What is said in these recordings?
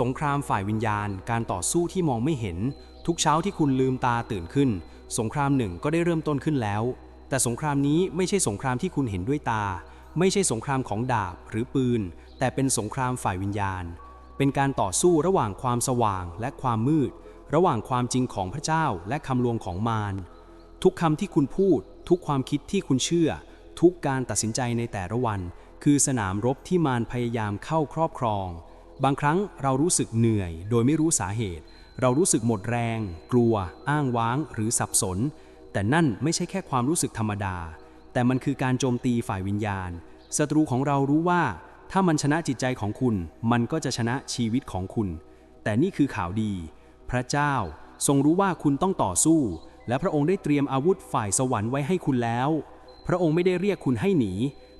สงครามฝ่ายวิญญาณ การต่อสู้ที่มองไม่เห็น ทุกเช้าที่คุณลืมตาตื่นขึ้น สงครามหนึ่งก็ได้เริ่มต้นขึ้นแล้ว แต่สงครามนี้ไม่ใช่สงครามที่คุณเห็นด้วยตา ไม่ใช่สงครามของดาบหรือปืน แต่เป็นสงครามฝ่ายวิญญาณ เป็นการต่อสู้ระหว่างความสว่างและความมืด ระหว่างความจริงของพระเจ้าและคำลวงของมาร ทุกคำที่คุณพูด ทุกความคิดที่คุณเชื่อ ทุกการตัดสินใจในแต่ละวัน คือสนามรบที่มารพยายามเข้าครอบครอง บางครั้งเรารู้สึกเหนื่อย โดยไม่รู้สาเหตุ เรารู้สึกหมดแรง กลัว อ้างว้าง หรือสับสน แต่นั่นไม่ใช่แค่ความรู้สึกธรรมดา แต่มันคือการโจมตีฝ่ายวิญญาณ ศัตรูของเรารู้ว่า ถ้ามันชนะจิตใจของคุณ มันก็จะชนะชีวิตของคุณ แต่นี่คือข่าวดี พระเจ้าทรงรู้ว่าคุณต้องต่อสู้ และพระองค์ได้เตรียมอาวุธฝ่ายสวรรค์ไว้ให้คุณแล้ว พระองค์ไม่ได้เรียกคุณให้หนี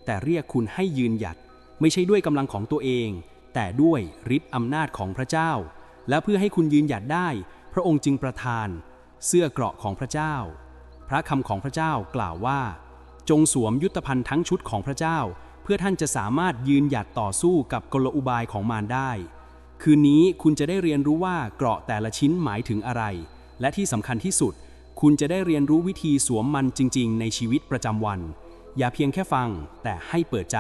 แต่เรียกคุณให้ยืนหยัด ไม่ใช่ด้วยกำลังของตัวเอง แต่ด้วยฤทธิ์อำนาจของพระเจ้า และเพื่อให้คุณยืนหยัดได้ พระองค์จึงประทาน เสื้อเกราะของพระเจ้า พระคำของพระเจ้ากล่าวว่า จงสวมยุทธภัณฑ์ทั้งชุดของพระเจ้า เพื่อท่านจะสามารถยืนหยัดต่อสู้กับกลอุบายของมารได้ คืนนี้คุณจะได้เรียนรู้ว่าเกราะแต่ละชิ้นหมายถึงอะไร และที่สำคัญที่สุด คุณจะได้เรียนรู้วิธีสวมมันจริง ๆ ในชีวิตประจำวัน อย่าเพียงแค่ฟังแต่ให้เปิดใจ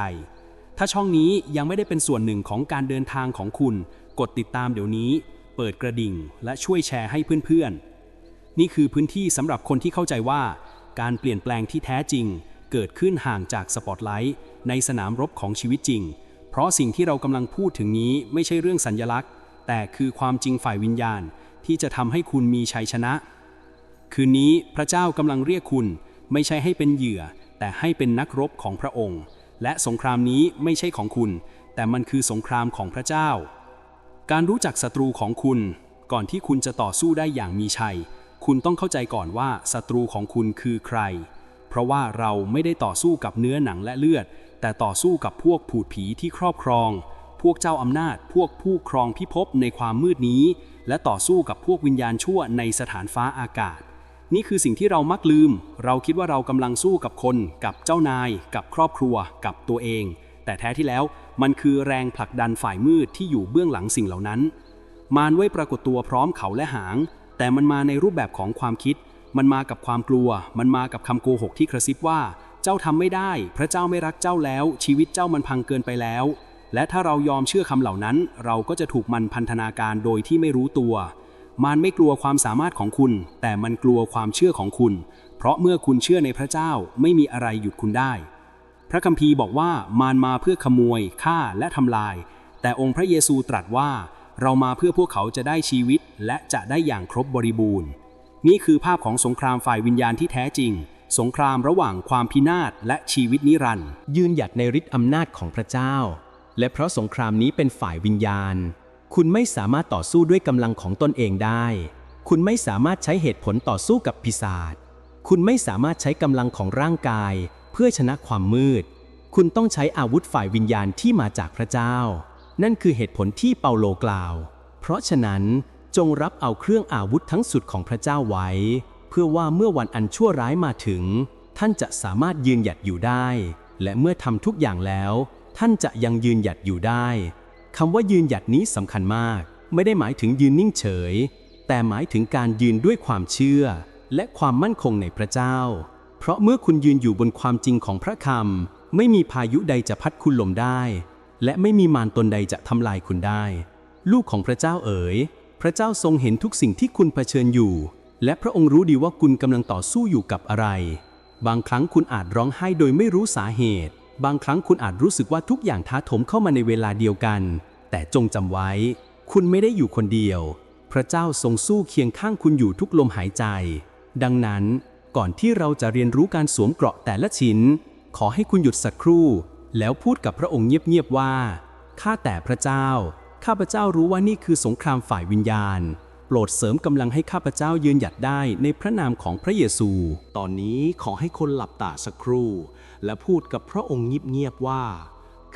ถ้าช่องนี้ยังไม่ได้เป็นส่วนหนึ่งของการเดินทางของคุณ กดติดตามเดี๋ยวนี้ เปิดกระดิ่ง และช่วยแชร์ให้เพื่อนๆ นี่คือพื้นที่สำหรับคนที่เข้าใจว่า การเปลี่ยนแปลงที่แท้จริง เกิดขึ้นห่างจากสปอตไลท์ในสนามรบของชีวิตจริง เพราะสิ่งที่เรากำลังพูดถึงนี้ไม่ใช่เรื่องสัญญลักษณ์ แต่คือความจริงฝ่ายวิญญาณ ที่จะทำให้คุณมีชัยชนะ คืนนี้พระเจ้ากำลังเรียกคุณ ไม่ใช่ให้เป็นเหยื่อ แต่ให้เป็นนักรบของพระองค์ และสงครามนี้ไม่ใช่ของคุณ แต่มันคือสงครามของพระเจ้า การรู้จักศัตรูของคุณ ก่อนที่คุณจะต่อสู้ได้อย่างมีชัย คุณต้องเข้าใจก่อนว่าศัตรูของคุณคือใคร เพราะว่าเราไม่ได้ต่อสู้กับเนื้อหนังและเลือด แต่ต่อสู้กับพวกผูดผีที่ครอบครอง พวกเจ้าอำนาจ พวกผู้ครองพิภพในความมืดนี้ และต่อสู้กับพวกวิญญาณชั่วในสถานฟ้าอากาศ นี่คือสิ่งที่เรามักลืม เราคิดว่าเรากำลังสู้กับคน กับเจ้านาย กับครอบครัว กับตัวเอง แต่แท้ที่แล้วมันคือแรงผลักดันฝ่ายมืดที่อยู่เบื้องหลังสิ่งเหล่านั้น มารไว้ปรากฏตัวพร้อมเขาและหาง แต่มันมาในรูปแบบของความคิด มันมากับความกลัว มันมากับคำโกหกที่กระซิบว่า เจ้าทำไม่ได้ พระเจ้าไม่รักเจ้าแล้ว ชีวิตเจ้ามันพังเกินไปแล้ว และถ้าเรายอมเชื่อคำเหล่านั้น เราก็จะถูกมันพันธนาการโดยที่ไม่รู้ตัว มารไม่กลัวความสามารถของคุณ แต่มันกลัวความเชื่อของคุณ เพราะเมื่อคุณเชื่อในพระเจ้าไม่มีอะไรหยุดคุณได้ พระคัมภีร์บอกว่ามารมาเพื่อขโมยฆ่าและทำลาย แต่องค์พระเยซูตรัสว่า เรามาเพื่อพวกเขาจะได้ชีวิต และจะได้อย่างครบบริบูรณ์ นี่คือภาพของสงครามฝ่ายวิญญาณที่แท้จริง สงครามระหว่างความพินาศและชีวิตนิรันดร์ยืนหยัดในฤทธิ์อำนาจของพระเจ้า และเพราะสงครามนี้เป็นฝ่ายวิญญาณ คุณไม่สามารถต่อสู้ด้วยกำลังของตนเองได้ คุณไม่สามารถใช้เหตุผลต่อสู้กับปีศาจ คุณไม่สามารถใช้กำลังของร่างกาย เพื่อชนะความมืด คุณต้องใช้อาวุธฝ่ายวิญญาณที่มาจากพระเจ้า นั่นคือเหตุผลที่เปาโลกล่าว เพราะฉะนั้นจงรับเอาเครื่องอาวุธทั้งสุดของพระเจ้าไว้ เพื่อว่าเมื่อวันอันชั่วร้ายมาถึง ท่านจะสามารถยืนหยัดอยู่ได้ และเมื่อทำทุกอย่างแล้ว ท่านจะยังยืนหยัดอยู่ได้ คำว่ายืนหยัดนี้สำคัญมาก ไม่ได้หมายถึงยืนนิ่งเฉย แต่หมายถึงการยืนด้วยความเชื่อ และความมั่นคงในพระเจ้า เพราะเมื่อคุณยืนอยู่บนความจริงของพระคำไม่มีพายุใดจะพัดคุณลมได้ และไม่มีมารตนใดจะทำลายคุณได้ ลูกของพระเจ้าเอ๋ย พระเจ้าทรงเห็นทุกสิ่งที่คุณเผชิญอยู่ และพระองค์รู้ดีว่าคุณกำลังต่อสู้อยู่กับอะไร บางครั้งคุณอาจร้องไห้โดยไม่รู้สาเหตุ บางครั้งคุณอาจรู้สึกว่าทุกอย่างท้าโถมเข้ามาในเวลาเดียวกัน แต่จงจำไว้ คุณไม่ได้อยู่คนเดียว พระเจ้าทรงสู้เคียงข้างคุณอยู่ทุกลมหายใจ ดังนั้น ก่อนที่เราจะเรียนรู้การสวมเกราะแต่ละชิ้น ขอให้คุณหยุดสักครู่ แล้วพูดกับพระองค์เงียบๆว่าข้าแต่พระเจ้า ข้าพระเจ้ารู้ว่านี่คือสงครามฝ่ายวิญญาณ รดเสริมกำลังให้ข้าพเจ้ายืนหยัดได้ในพระนามของพระเยซู ตอนนี้ขอให้คนหลับตาสักครู่ และพูดกับพระองค์เงียบๆว่า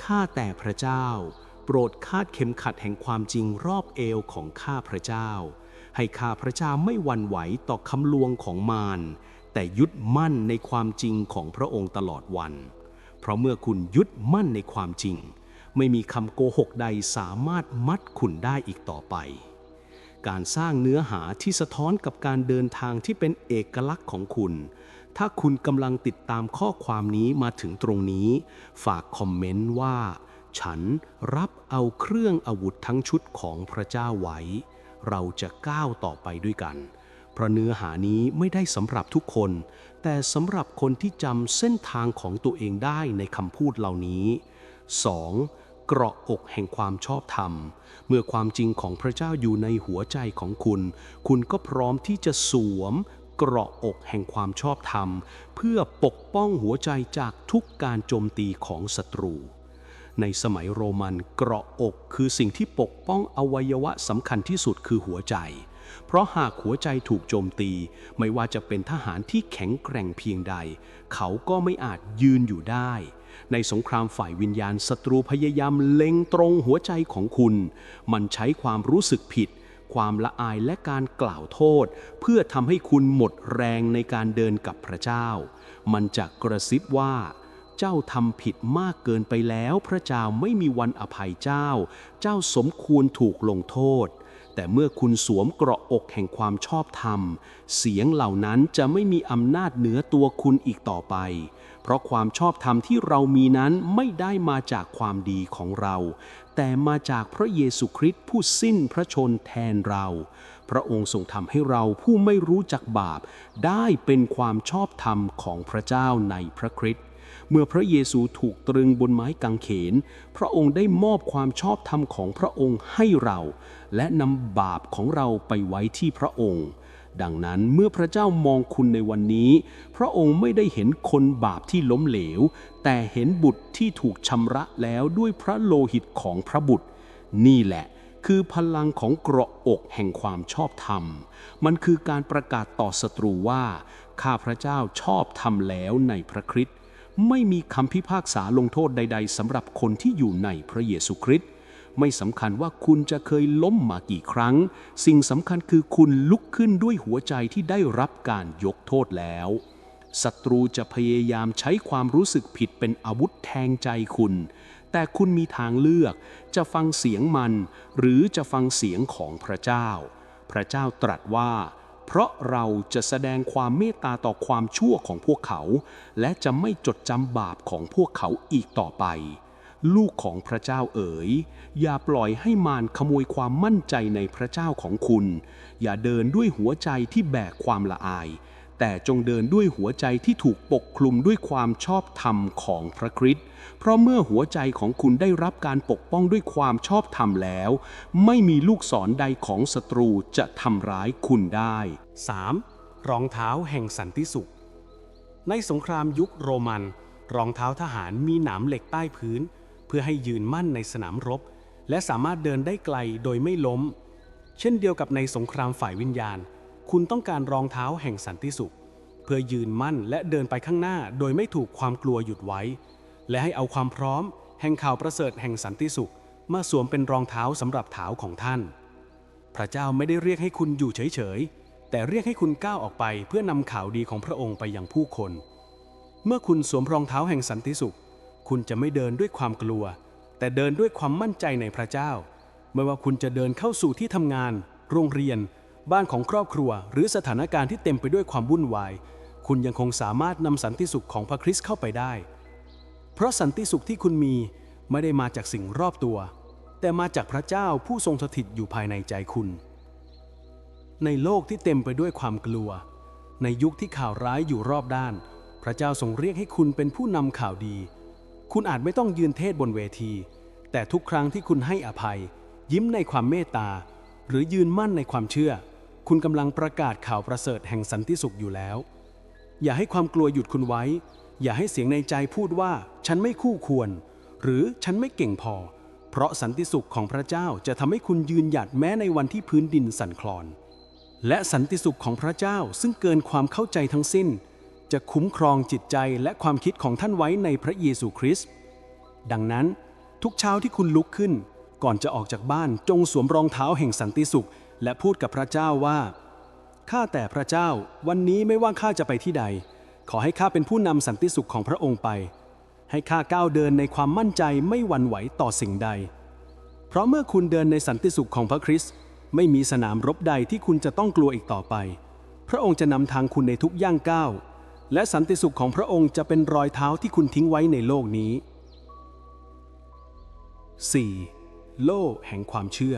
ข้าแต่พระเจ้า โปรดคาดเข็มขัดแห่งความจริงรอบเอวของข้าพระเจ้า ให้ข้าพระเจ้าไม่หวั่นไหวต่อคำลวงของมาร แต่ยึดมั่นในความจริงของพระองค์ตลอดวัน เพราะเมื่อคุณยึดมั่นในความจริง ไม่มีคำโกหกใดสามารถมัดคุณได้อีกต่อไป การสร้างเนื้อหาที่สะท้อนกับการเดินทางที่เป็นเอกลักษณ์ของคุณ ถ้าคุณกำลังติดตามข้อความนี้มาถึงตรงนี้ ฝากคอมเมนต์ว่า ฉันรับเอาเครื่องอาวุธทั้งชุดของพระเจ้าไว้ เราจะก้าวต่อไปด้วยกัน เพราะเนื้อหานี้ไม่ได้สำหรับทุกคน แต่สำหรับคนที่จำเส้นทางของตัวเองได้ในคำพูดเหล่านี้ 2. เกราะอกแห่งความชอบธรรม เมื่อความจริงของพระเจ้าอยู่ในหัวใจของคุณ คุณก็พร้อมที่จะสวมเกราะอกแห่งความชอบธรรม เพื่อปกป้องหัวใจจากทุกการโจมตีของศัตรู ในสมัยโรมันเกราะอกคือสิ่งที่ปกป้องอวัยวะสำคัญที่สุดคือหัวใจ เพราะหากหัวใจถูกโจมตี ไม่ว่าจะเป็นทหารที่แข็งแกร่งเพียงใด เขาก็ไม่อาจยืนอยู่ได้ ในสงครามฝ่ายวิญญาณศัตรูพยายามเล็งตรงหัวใจของคุณ มันใช้ความรู้สึกผิด ความละอายและการกล่าวโทษ เพื่อทำให้คุณหมดแรงในการเดินกับพระเจ้า มันจะกระซิบว่า เจ้าทำผิดมากเกินไปแล้ว พระเจ้าไม่มีวันอภัยเจ้า เจ้าสมควรถูกลงโทษแต่เมื่อคุณสวมเกราะอกแห่งความชอบธรรม เสียงเหล่านั้นจะไม่มีอำนาจเหนือตัวคุณอีกต่อไป เพราะความชอบธรรมที่เรามีนั้นไม่ได้มาจากความดีของเรา แต่มาจากพระเยซูคริสต์ผู้สิ้นพระชนแทนเรา พระองค์ทรงทำให้เราผู้ไม่รู้จักบาป ได้เป็นความชอบธรรมของพระเจ้าในพระคริสต์เมื่อพระเยซูถูกตรึงบนไม้กางเขน พระองค์ได้มอบความชอบธรรมของพระองค์ให้เรา และนำบาปของเราไปไว้ที่พระองค์ ดังนั้นเมื่อพระเจ้ามองคุณในวันนี้ พระองค์ไม่ได้เห็นคนบาปที่ล้มเหลว แต่เห็นบุตรที่ถูกชำระแล้วด้วยพระโลหิตของพระบุตร นี่แหละคือพลังของเกราะอกแห่งความชอบธรรม มันคือการประกาศต่อศัตรูว่า ข้าพระเจ้าชอบธรรมแล้วในพระคริสต์ไม่มีคำพิพากษาลงโทษใด ๆสำหรับคนที่อยู่ในพระเยซูคริสต์ ไม่สำคัญว่าคุณจะเคยล้มมากี่ครั้ง สิ่งสำคัญคือคุณลุกขึ้นด้วยหัวใจที่ได้รับการยกโทษแล้วศัตรูจะพยายามใช้ความรู้สึกผิดเป็นอาวุธแทงใจคุณ แต่คุณมีทางเลือก จะฟังเสียงมัน หรือจะฟังเสียงของพระเจ้า พระเจ้าตรัสว่า เพราะเราจะแสดงความเมตตาต่อความชั่วของพวกเขา และจะไม่จดจำบาปของพวกเขาอีกต่อไป ลูกของพระเจ้าเอ๋ย อย่าปล่อยให้มารขโมยความมั่นใจในพระเจ้าของคุณ อย่าเดินด้วยหัวใจที่แบกความละอาย แต่จงเดินด้วยหัวใจที่ถูกปกคลุมด้วยความชอบธรรมของพระคริสต์ เพราะเมื่อหัวใจของคุณได้รับการปกป้องด้วยความชอบธรรมแล้ว ไม่มีลูกศรใดของศัตรูจะทำร้ายคุณได้ 3. รองเท้าแห่งสันติสุข ในสงครามยุคโรมัน รองเท้าทหารมีหนามเหล็กใต้พื้น เพื่อให้ยืนมั่นในสนามรบ และสามารถเดินได้ไกลโดยไม่ล้ม เช่นเดียวกับในสงครามฝ่ายวิญญาณ คุณต้องการรองเท้าแห่งสันติสุข เพื่อยืนมั่นและเดินไปข้างหน้าโดยไม่ถูกความกลัวหยุดไว้ และให้เอาความพร้อม แห่งข่าวประเสริฐแห่งสันติสุข มาสวมเป็นรองเท้าสำหรับเท้าของท่าน พระเจ้าไม่ได้เรียกให้คุณอยู่เฉยๆแต่เรียกให้คุณก้าวออกไปเพื่อนำข่าวดีของพระองค์ไปยังผู้คน เมื่อคุณสวมรองเท้าแห่งสันติสุข คุณจะไม่เดินด้วยความกลัว แต่เดินด้วยความมั่นใจในพระเจ้า ไม่ว่าคุณจะเดินเข้าสู่ที่ทำงาน โรงเรียน บ้านของครอบครัว หรือสถานการณ์ที่เต็มไปด้วยความวุ่นวาย คุณยังคงสามารถนำสันติสุขของพระคริสต์เข้าไปได้ เพราะสันติสุขที่คุณมีไม่ได้มาจากสิ่งรอบตัว แต่มาจากพระเจ้าผู้ทรงสถิตอยู่ภายในใจคุณ ในโลกที่เต็มไปด้วยความกลัว ในยุคที่ข่าวร้ายอยู่รอบด้าน พระเจ้าทรงเรียกให้คุณเป็นผู้นำข่าวดี คุณอาจไม่ต้องยืนเทศบนเวที แต่ทุกครั้งที่คุณให้อภัย ยิ้มในความเมตตา หรือยืนมั่นในความเชื่อ คุณกำลังประกาศข่าวประเสริฐแห่งสันติสุขอยู่แล้ว อย่าให้ความกลัวหยุดคุณไว้ อย่าให้เสียงในใจพูดว่า ฉันไม่คู่ควร หรือฉันไม่เก่งพอ เพราะสันติสุขของพระเจ้าจะทำให้คุณยืนหยัดแม้ในวันที่พื้นดินสั่นคลอน และสันติสุขของพระเจ้าซึ่งเกินความเข้าใจทั้งสิ้น จะคุ้มครองจิตใจและความคิดของท่านไว้ในพระเยซูคริสต์ดังนั้นทุกเช้าที่คุณลุกขึ้น ก่อนจะออกจากบ้านจงสวมรองเท้าแห่งสันติสุข และพูดกับพระเจ้าว่าข้าแต่พระเจ้า วันนี้ไม่ว่าข้าจะไปที่ใด ขอให้ข้าเป็นผู้นำสันติสุขของพระองค์ไป ให้ข้าก้าวเดินในความมั่นใจไม่หวั่นไหวต่อสิ่งใด เพราะเมื่อคุณเดินในสันติสุขของพระคริสต์ไม่มีสนามรบใดที่คุณจะต้องกลัวอีกต่อไป พระองค์จะนำทางคุณในทุกย่างก้าว และสันติสุขของพระองค์จะเป็นรอยเท้าที่คุณทิ้งไว้ในโลกนี้ 4. โล่แห่งความเชื่อ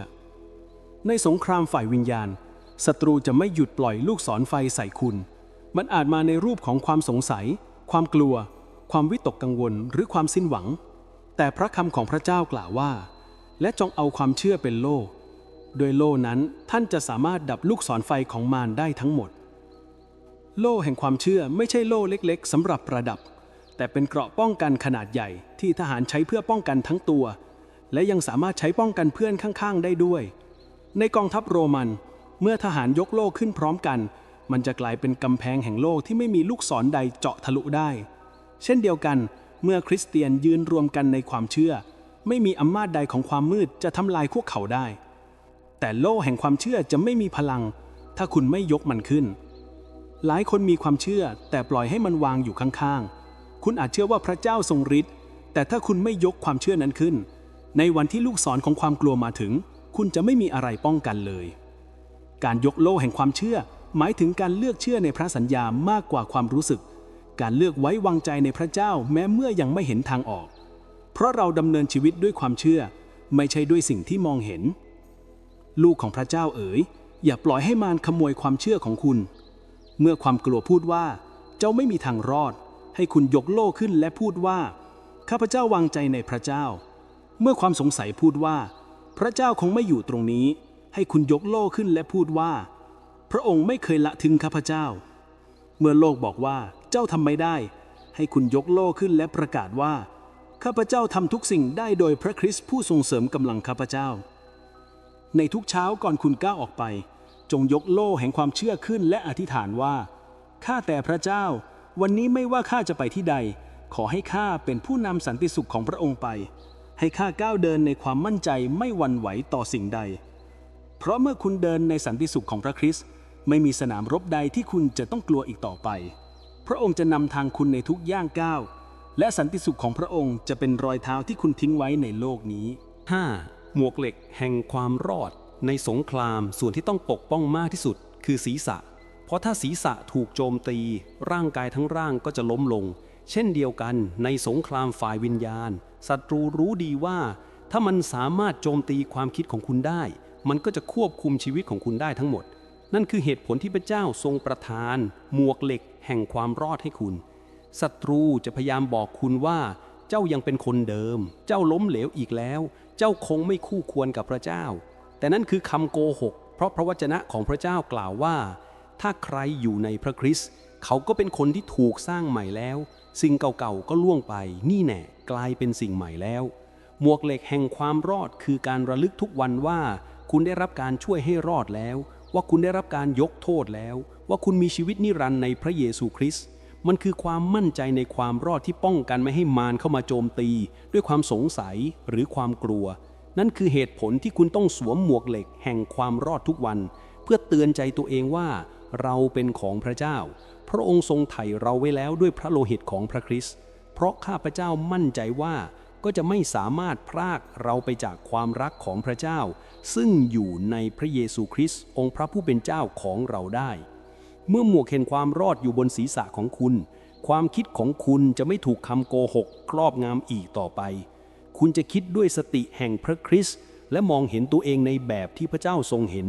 ในสงครามฝ่ายวิญญาณศัตรูจะไม่หยุดปล่อยลูกศรไฟใส่คุณ มันอาจมาในรูปของความสงสัย ความกลัว ความวิตกกังวลหรือความสิ้นหวัง แต่พระคำของพระเจ้ากล่าวว่า และจงเอาความเชื่อเป็นโล่ โดยโล่นั้นท่านจะสามารถดับลูกศรไฟของมารได้ทั้งหมด โล่แห่งความเชื่อไม่ใช่โล่เล็กๆสำหรับประดับ แต่เป็นเกราะป้องกันขนาดใหญ่ที่ทหารใช้เพื่อป้องกันทั้งตัว และยังสามารถใช้ป้องกันเพื่อนข้างๆ ได้ด้วย ในกองทัพโรมัน เมื่อทหารยกโล่ขึ้นพร้อมกัน มันจะกลายเป็นกำแพงแห่งโลกที่ไม่มีลูกศรใดเจาะทะลุได้ เช่นเดียวกัน เมื่อคริสเตียนยืนรวมกันในความเชื่อ ไม่มีอำนาจใดของความมืดจะทำลายพวกเขาได้ แต่โล่แห่งความเชื่อจะไม่มีพลัง ถ้าคุณไม่ยกมันขึ้น หลายคนมีความเชื่อแต่ปล่อยให้มันวางอยู่ข้างๆ คุณอาจเชื่อว่าพระเจ้าทรงฤทธิ์แต่ถ้าคุณไม่ยกความเชื่อนั้นขึ้น ในวันที่ลูกศรของความกลัวมาถึง คุณจะไม่มีอะไรป้องกันเลย การยกโล่แห่งความเชื่อ หมายถึงการเลือกเชื่อในพระสัญญามากกว่าความรู้สึก การเลือกไว้วางใจในพระเจ้าแม้เมื่อยังไม่เห็นทางออก เพราะเราดำเนินชีวิตด้วยความเชื่อ ไม่ใช่ด้วยสิ่งที่มองเห็น ลูกของพระเจ้าเอ๋ยอย่าปล่อยให้มารขโมยความเชื่อของคุณ เมื่อความกลัวพูดว่า เจ้าไม่มีทางรอด ให้คุณยกโล่ขึ้นและพูดว่า ข้าพเจ้าวางใจในพระเจ้า เมื่อความสงสัยพูดว่า พระเจ้าคงไม่อยู่ตรงนี้ ให้คุณยกโล่ขึ้นและพูดว่า พระองค์ไม่เคยละทิ้งข้าพเจ้า เมื่อโลกบอกว่าเจ้าทำไม่ได้ ให้คุณยกโล่ขึ้นและประกาศว่า ข้าพเจ้าทำทุกสิ่งได้โดยพระคริสต์ผู้ทรงเสริมกำลังข้าพเจ้า ในทุกเช้าก่อนคุณก้าวออกไป จงยกโล่แห่งความเชื่อขึ้นและอธิษฐานว่า ข้าแต่พระเจ้า วันนี้ไม่ว่าข้าจะไปที่ใด ขอให้ข้าเป็นผู้นำสันติสุขของพระองค์ไป ให้ข้าก้าวเดินในความมั่นใจไม่หวั่นไหวต่อสิ่งใด เพราะเมื่อคุณเดินในสันติสุขของพระคริสต์ไม่มีสนามรบใดที่คุณจะต้องกลัวอีกต่อไป พระองค์จะนำทางคุณในทุกย่างก้าว และสันติสุขของพระองค์จะเป็นรอยเท้าที่คุณทิ้งไว้ในโลกนี้ 5. หมวกเหล็กแห่งความรอด ในสงครามส่วนที่ต้องปกป้องมากที่สุด คือศีรษะ เพราะถ้าศีรษะถูกโจมตี ร่างกายทั้งร่างก็จะล้มลง เช่นเดียวกันในสงครามฝ่ายวิญญาณศัตรูรู้ดีว่า ถ้ามันสามารถโจมตีความคิดของคุณได้ มันก็จะควบคุมชีวิตของคุณได้ทั้งหมด นั่นคือเหตุผลที่พระเจ้าทรงประทาน หมวกเหล็ก แห่งความรอดให้คุณศัตรูจะพยายามบอกคุณว่าเจ้ายังเป็นคนเดิม เจ้าล้มเหลวอีกแล้ว เจ้าคงไม่คู่ควรกับพระเจ้า แต่นั่นคือคำโกหก เพราะพระวจนะของพระเจ้ากล่าวว่า ถ้าใครอยู่ในพระคริสต์เขาก็เป็นคนที่ถูกสร้างใหม่แล้ว สิ่งเก่าๆก็ล่วงไป นี่แน่กลายเป็นสิ่งใหม่แล้ว หมวกเหล็กแห่งความรอดคือการระลึกทุกวันว่า คุณได้รับการช่วยให้รอดแล้ว ว่าคุณได้รับการยกโทษแล้ว ว่าคุณมีชีวิตนิรันดร์ในพระเยซูคริสต์มันคือความมั่นใจในความรอดที่ป้องกันไม่ให้มารเข้ามาโจมตี ด้วยความสงสัยหรือความกลัว นั่นคือเหตุผลที่คุณต้องสวมหมวกเหล็กแห่งความรอดทุกวัน เพื่อเตือนใจตัวเองว่าเราเป็นของพระเจ้า พระองค์ทรงไถ่เราไว้แล้วด้วยพระโลหิตของพระคริสต์เพราะข้าพระเจ้ามั่นใจว่าก็จะไม่สามารถพรากเราไปจากความรักของพระเจ้า ซึ่งอยู่ในพระเยซูคริสต์องค์พระผู้เป็นเจ้าของเราได้ เมื่อหมวกเห็นความรอดอยู่บนศีรษะของคุณ ความคิดของคุณจะไม่ถูกคำโกหกครอบงำอีกต่อไป คุณจะคิดด้วยสติแห่งพระคริสต์และมองเห็นตัวเองในแบบที่พระเจ้าทรงเห็น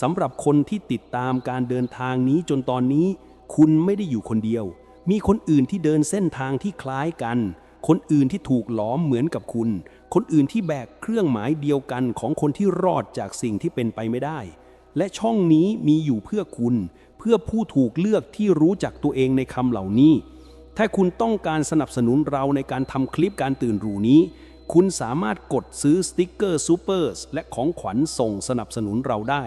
สำหรับคนที่ติดตามการเดินทางนี้จนตอนนี้ คุณไม่ได้อยู่คนเดียว มีคนอื่นที่เดินเส้นทางที่คล้ายกัน คนอื่นที่ถูกหลอมเหมือนกับคุณ คนอื่นที่แบกเครื่องหมายเดียวกันของคนที่รอดจากสิ่งที่เป็นไปไม่ได้ และช่องนี้มีอยู่เพื่อคุณ เพื่อผู้ถูกเลือกที่รู้จักตัวเองในคำเหล่านี้ ถ้าคุณต้องการสนับสนุนเราในการทำคลิปการตื่นรู้นี้ คุณสามารถกดซื้อสติกเกอร์ซูเปอร์สและของขวัญส่งสนับสนุนเราได้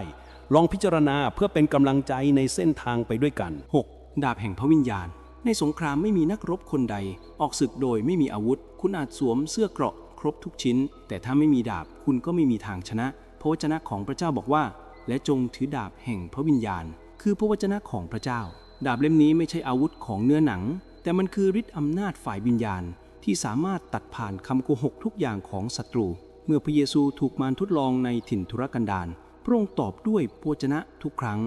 ลองพิจารณาเพื่อเป็นกำลังใจในเส้นทางไปด้วยกัน 6. ดาบแห่งพระวิญญาณ ในสงครามไม่มีนักรบคนใด ออกศึกโดยไม่มีอาวุธ คุณอาจสวมเสื้อเกราะครบทุกชิ้น แต่ถ้าไม่มีดาบคุณก็ไม่มีทางชนะ พระวจนะของพระเจ้าบอกว่า และจงถือดาบแห่งพระวิญญาณ คือพระวจนะของพระเจ้า ดาบเล่มนี้ไม่ใช่อาวุธของเนื้อหนัง แต่มันคือฤทธิ์อำนาจฝ่ายวิญญาณ ที่สามารถตัดผ่านคำโกหกทุกอย่างของศัตรู เมื่อพระเยซูถูกมารทดลองในถิ่นทุรกันดารพระองค์ตอบด้วยพระวจนะทุกครั้ง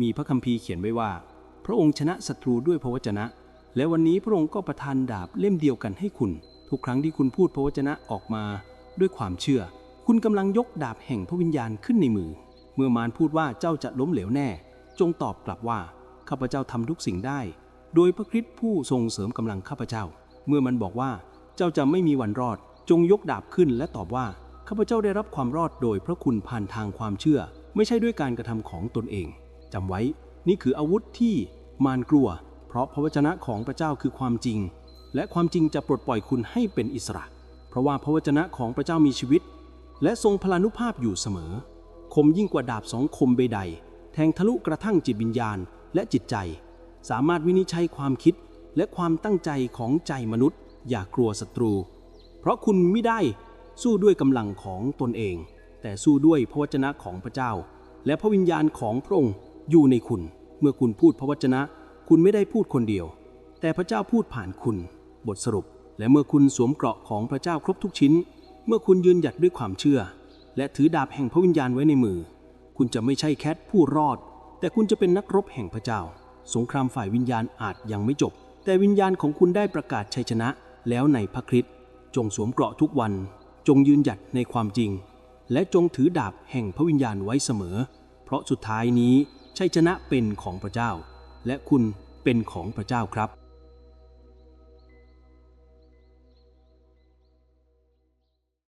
มีพระคัมภีร์เขียนไว้ว่า พระองค์ชนะศัตรูด้วยพระวจนะ และวันนี้พระองค์ก็ประทานดาบเล่มเดียวกันให้คุณ ทุกครั้งที่คุณพูดพระวจนะออกมา ด้วยความเชื่อ คุณกำลังยกดาบแห่งพระวิญญาณขึ้นในมือ เมื่อมารพูดว่าเจ้าจะล้มเหลวแน่ จงตอบกลับว่าข้าพเจ้าทำทุกสิ่งได้ โดยพระคริสต์ผู้ทรงเสริมกำลังข้าพเจ้า เมื่อมันบอกว่าเจ้าจะไม่มีวันรอด จงยกดาบขึ้นและตอบว่าข้าพเจ้าได้รับความรอดโดยพระคุณผ่านทางความเชื่อ ไม่ใช่ด้วยการกระทำของตนเองจำไว้ นี่คืออาวุธที่มารกลัว เพราะพระวจนะของพระเจ้าคือความจริง และความจริงจะปลดปล่อยคุณให้เป็นอิสระ เพราะว่าพระวจนะของพระเจ้ามีชีวิต และทรงพลานุภาพอยู่เสมอ คมยิ่งกว่าดาบสองคมใบใด แทงทะลุกระทั่งจิตวิญญาณและจิตใจ สามารถวินิจฉัยความคิด และความตั้งใจของใจมนุษย์ อย่ากลัวศัตรู เพราะคุณไม่ได้สู้ด้วยกำลังของตนเอง แต่สู้ด้วยพระวจนะของพระเจ้า และพระวิญญาณของพระองค์อยู่ในคุณ เมื่อคุณพูดพระวจนะ คุณไม่ได้พูดคนเดียว แต่พระเจ้าพูดผ่านคุณ บทสรุป และเมื่อคุณสวมเกราะของพระเจ้าครบทุกชิ้น เมื่อคุณยืนหยัดด้วยความเชื่อ และถือดาบแห่งพระวิญญาณไว้ในมือ คุณจะไม่ใช่แค่ผู้รอด แต่คุณจะเป็นนักรบแห่งพระเจ้า สงครามฝ่ายวิญญาณอาจยังไม่จบ แต่วิญญาณของคุณได้ประกาศชัยชนะแล้วในพระคริสต์จงสวมเกราะทุกวัน จงยืนหยัดในความจริง และจงถือดาบแห่งพระวิญญาณไว้เสมอ เพราะสุดท้ายนี้ชัยชนะเป็นของพระเจ้า และคุณเป็นของพระเจ้าครับ